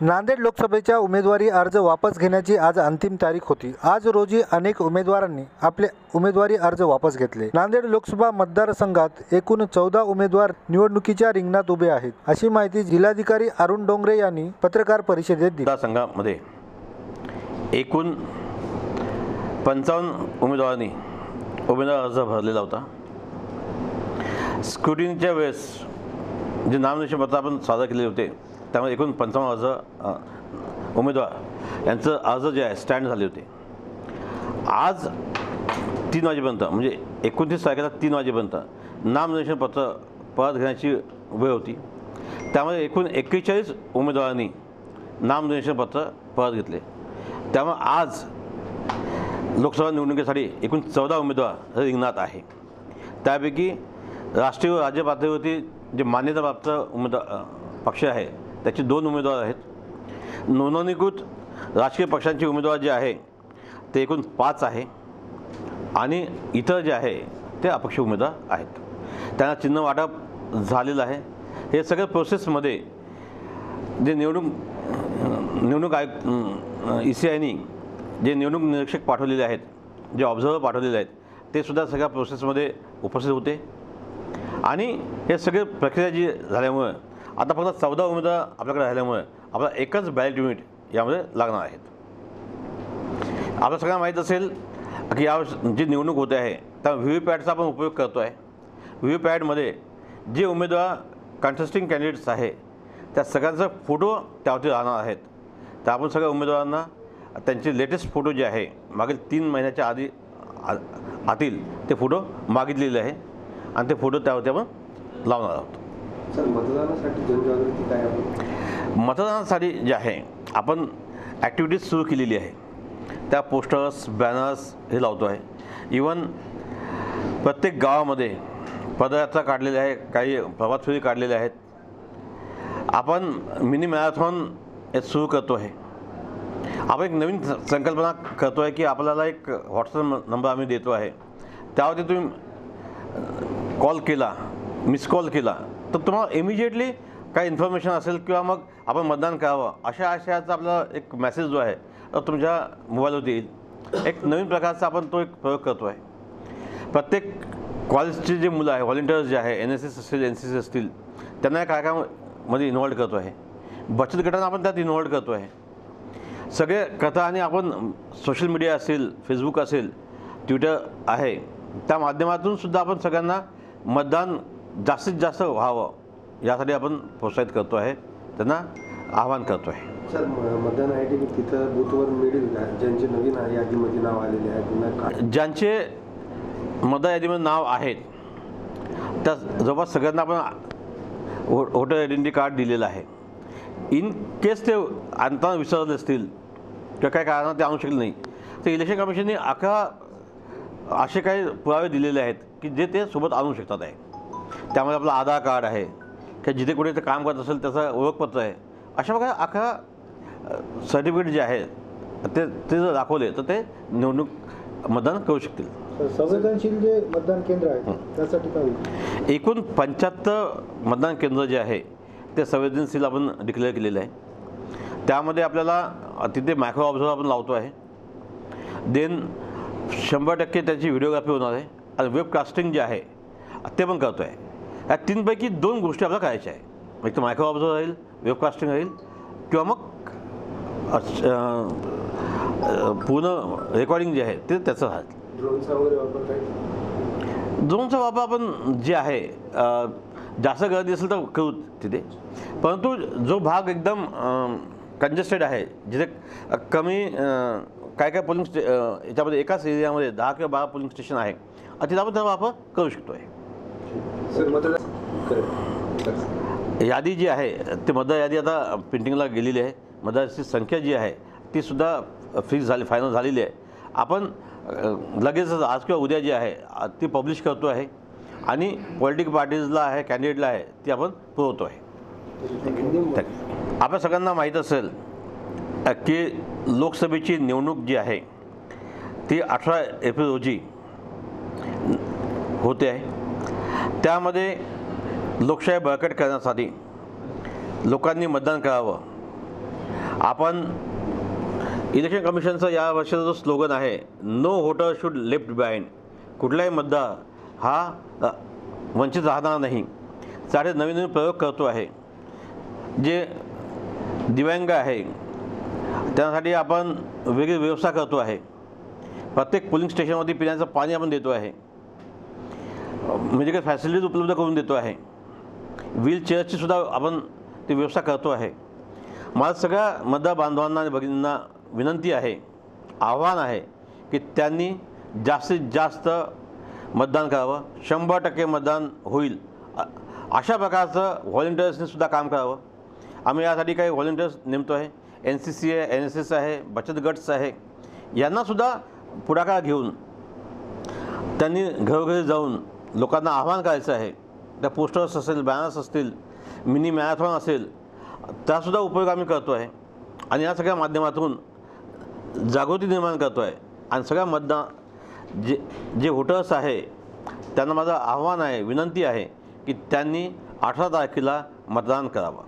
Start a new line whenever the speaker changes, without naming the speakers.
नांदेड लोकसभेच्या उमेदवारी अर्ज वापस घेण्याची आज अंतिम तारीख होती. आज रोजी अनेक उमेदवारांनी आपले उमेदवारी अर्ज वापस घेतले. नांदेड लोकसभा मतदारसंघात एकूण चौदा उमेदवार निवडणुकीच्या रिंगणात उभे आहेत अशी माहिती जिल्हाधिकारी अरुण डोंगरे यांनी पत्रकार परिषदेत दिली.
संघामध्ये एकूण पंचावन्न उमेदवारांनी उमेदवार अर्ज भरलेला होता. स्क्रुटिनीच्या वेळेस जे नामनिर्देशन पत्र आपण सादर केले होते त्यामध्ये एकूण पंचावन्न अर्ज उमेदवार यांचं अर्ज जे आहे स्टँड झाले होते. आज तीन वाजेपर्यंत म्हणजे एकोणतीस तारखेला तीन वाजेपर्यंत नामनिर्देशन पत्र परत घेण्याची वेळ होती. त्यामध्ये एकूण एक्केचाळीस उमेदवारांनी नामनिर्देशन पत्र परत घेतले. त्यामुळे आज लोकसभा निवडणुकीसाठी एकूण चौदा उमेदवार रिंगणात आहे. त्यापैकी राष्ट्रीय व राज्य पातळीवरती जे मान्यताप्राप्त उमेदवार पक्ष आहे त्याचे दोन उमेदवार आहेत. नोंदणीकृत राजकीय पक्षांचे उमेदवार जे आहे ते एकूण पाच आहे आणि इतर जे आहे ते अपक्ष उमेदवार आहेत. त्यांना चिन्ह वाटप झालेलं आहे. हे सगळ्या प्रोसेसमध्ये जे निवडणूक निवडणूक आयुक्त ई सी आयनी जे निवडणूक निरीक्षक पाठवलेले आहेत जे ऑब्झर्वर पाठवलेले आहेत ते सुद्धा सगळ्या प्रोसेसमध्ये उपस्थित होते. आणि हे सगळे प्रक्रिया जी झाल्यामुळं आता फक्त चौदा उमेदवार आपल्याकडे राहिल्यामुळे आपला एकच बॅलेट युनिट यामध्ये लागणार आहेत. आपल्या सगळ्यांना माहीत असेल की या जी निवडणूक होते आहे त्या व्ही व्ही पॅडचा आपण उपयोग करतो आहे व्ही व्ही पॅडमध्ये जे उमेदवार कंटेस्टिंग कॅन्डिडेट्स आहे त्या सगळ्यांचा फोटो त्यावरती राहणार आहेत. तर आपण सगळ्या उमेदवारांना त्यांचे लेटेस्ट फोटो जे आहे मागील तीन महिन्याच्या आधी आतील ते फोटो मागितलेले आहे. आणि ते फोटो त्यावरती आपण लावणार आहोत.
सर मतदानासाठी जनजागृती काय आपण
मतदानासाठी जे आहे आपण ॲक्टिव्हिटीज सुरू केलेली आहे. त्या पोस्टर्स बॅनर्स हे लावतो आहे. इवन प्रत्येक गावामध्ये पदयात्रा काढलेल्या आहे काही प्रभात फेरी काढलेल्या आहेत. आपण मिनी मॅरेथॉन हे सुरू करतो आहे. आपण एक नवीन संकल्पना करतो आहे की आपल्याला एक व्हॉट्सअप नंबर आम्ही देतो आहे. त्यावरती तुम्ही कॉल केला मिस कॉल केला तर तुम्हाला इमिजिएटली काही इन्फॉर्मेशन असेल किंवा मग आपण मतदान करावं अशा आशयाचा आपला एक मेसेज जो आहे तो तुमच्या मोबाईलवरती येईल. एक नवीन प्रकारचा आपण तो एक प्रयोग करतो आहे प्रत्येक कॉलेजचे जे मुलं आहे व्हॉलेंटियर्स जे आहे एन एस एस असतील एन सी सी असतील त्यांना या कार्यक्रमामध्ये इन्व्हॉल्व करतो आहे बचत गटांना आपण त्यात इन्व्हॉल्व करतो आहे सगळे कथा आणि आपण सोशल मीडिया असेल फेसबुक असेल ट्विटर आहे त्या माध्यमातून सुद्धा आपण सगळ्यांना मतदान जास्तीत जास्त व्हावं यासाठी आपण प्रोत्साहित करतो आहे त्यांना आवाहन करतो आहे.
सर म- मतदानासाठी तिथं बूथवर मिळेल का ज्यांचे नवीन यादीमध्ये नाव आलेले आहे
ज्यांचे मतदार यादीमध्ये नाव आहेत त्या जवळपास सगळ्यांना आपण वो वोटर आयडेंटिटी कार्ड दिलेलं आहे. इन केस ते आणताना विसरले असतील किंवा काय कारणाने ते आणू शकले नाही तर इलेक्शन कमिशनने अकरा असे काही पुरावे दिलेले आहेत की जे ते सोबत आणू शकतात आहे. त्यामध्ये आपलं आधार कार्ड आहे किंवा जिथे कुठे ते काम करत असेल त्याचं ओळखपत्र आहे. अशा प्रकारे अकरा सर्टिफिकेट जे आहे ते ते जर दाखवले तर ते निवडणूक मतदान करू शकतील.
संवेदनशील जे मतदान केंद्र आहे त्यासाठी काय
एकूण पंच्याहत्तर मतदान केंद्र जे आहे ते संवेदनशील आपण डिक्लेअर केलेलं आहे. त्यामध्ये आपल्याला तिथे मायक्रो ऑब्झर्वर आपण लावतो आहे. देन शंभर टक्के त्याची व्हिडिओग्राफी होणार आहे. आणि वेबकास्टिंग जे आहे ते पण करतो आहे या तीनपैकी दोन गोष्टी आपल्याला करायच्या आहे एक तर मायक्रो ऑब्झर्वर राहील वेबकास्टिंग राहील किंवा मग पूर्ण रेकॉर्डिंग जे आहे ते त्याचं राहील
ड्रोनचा वापर काय
ड्रोनचा वापर आपण जे आहे जास्त गर्दी असेल तर करू तिथे. परंतु जो भाग एकदम कंजेस्टेड आहे जिथे कमी काय काय पोलिंग स्टे याच्यामध्ये एकाच एरियामध्ये दहा किंवा बारा पोलिंग स्टेशन आहे तिथे आपण त्याचा वापर करू शकतो आहे
सर
यादी जी आहे ते मतदार यादी आता प्रिंटिंगला गेलेली आहे. मतदाराची संख्या जी आहे ती सुद्धा फिक्स झाली फायनल झालेली आहे. आपण लगेचच आज किंवा उद्या जी आहे ती पब्लिश करतो आहे आणि पॉलिटिकल पार्टीजला आहे कॅन्डिडेटला आहे ती आपण पुरवतो आहे. आपल्या सगळ्यांना माहीत असेल की लोकसभेची निवडणूक जी आहे ती अठरा एप्रिल रोजी होते आहे. त्यामध्ये लोकशाही बळकट करण्यासाठी लोकांनी मतदान करावं. आपण इलेक्शन कमिशनचा या वर्षाचा जो स्लोगन आहे no voter should left behind कुठलाही मतदार हा वंचित राहणार नाही. साठे नवीन नवीन प्रयोग करतो आहे. जे दिव्यांग आहे त्यासाठी आपण वेगळी व्यवस्था करतो आहे. प्रत्येक पोलिंग स्टेशनमध्ये पिण्याचं पाणी आपण देतो आहे. म्हणजे काही फॅसिलिटीज उपलब्ध करून देतो आहे. व्हीलचेअरची सुद्धा आपण ती व्यवस्था करतो आहे. मला सगळ्या मतदार बांधवांना आणि भगिनींना विनंती आहे आव्हान आहे की त्यांनी जास्तीत जास्त मतदान करावं. शंभर टक्के मतदान होईल. अशा प्रकारचं व्हॉलेंटियर्सनी सुद्धा काम करावं. आम्ही यासाठी काही व्हॉलेंटियर्स नेमतो आहे. एन सी सी आहे एन एस एस आहे बचत गट्स आहे. यांनासुद्धा पुढाकार घेऊन त्यांनी घरोघरी जाऊन लोकांना आव्हान करायचं आहे. त्या पोस्टर्स असेल बॅनर्स असतील मिनी मॅरेथॉन असेल त्यासुद्धा उपयोग आम्ही करतो आहे आणि या सगळ्या माध्यमातून जागृती निर्माण करतो आहे आणि सगळ्या मतदान जे जे व्होटर्स आहे त्यांना माझं आव्हान आहे विनंती आहे की त्यांनी अठरा तारखेला मतदान करावं.